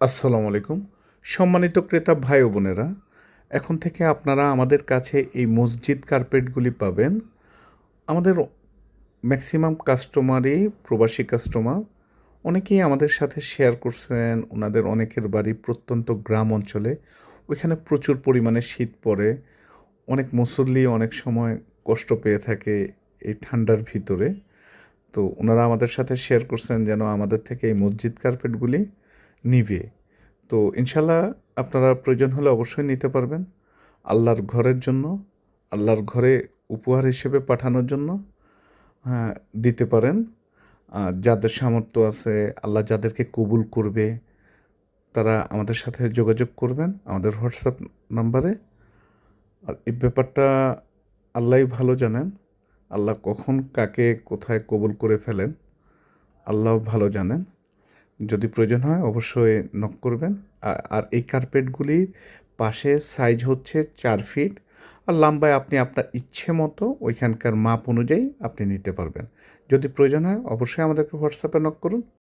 আসসালামু আলাইকুম। সম্মানিত ক্রেতা ভাই ও বোনেরা, এখন থেকে আপনারা আমাদের কাছে এই মসজিদ কার্পেটগুলি পাবেন। আমাদের ম্যাক্সিমাম কাস্টমারই প্রবাসী কাস্টমার। অনেকেই আমাদের সাথে শেয়ার করছেন, ওনাদের অনেকের বাড়ি প্রত্যন্ত গ্রাম অঞ্চলে। ওইখানে প্রচুর পরিমাণে শীত পড়ে। অনেক মুসল্লি অনেক সময় কষ্ট পেয়ে থাকে এই ঠান্ডার ভিতরে। তো ওনারা আমাদের সাথে শেয়ার করছেন যেন আমাদের থেকে এই মসজিদ কার্পেটগুলি নিবে। তো ইনশাল্লাহ আপনারা প্রয়োজন হলে অবশ্যই নিতে পারবেন। আল্লাহর ঘরের জন্য আল্লাহর ঘরে উপহার হিসেবে পাঠানোর জন্য হ্যাঁ, দিতে পারেন। যাদের সামর্থ্য আছে আল্লাহ যাদেরকে কবুল করবে তারা আমাদের সাথে যোগাযোগ করবেন আমাদের হোয়াটসঅ্যাপ নাম্বারে। আর এই ব্যাপারটা আল্লাহই ভালো জানেন। আল্লাহ কখন কাকে কোথায় কবুল করে ফেলেন আল্লাহ ভালো জানেন। যদি প্রয়োজন হয় অবশ্যই নক করবেন। আর এই কার্পেটগুলির পাশে সাইজ হচ্ছে চার ফিট আর লম্বায় আপনি আপনার ইচ্ছে মতো ওইখানকার মাপ অনুযায়ী আপনি নিতে পারবেন। যদি প্রয়োজন হয় অবশ্যই আমাদেরকে হোয়াটসঅ্যাপে নক করুন।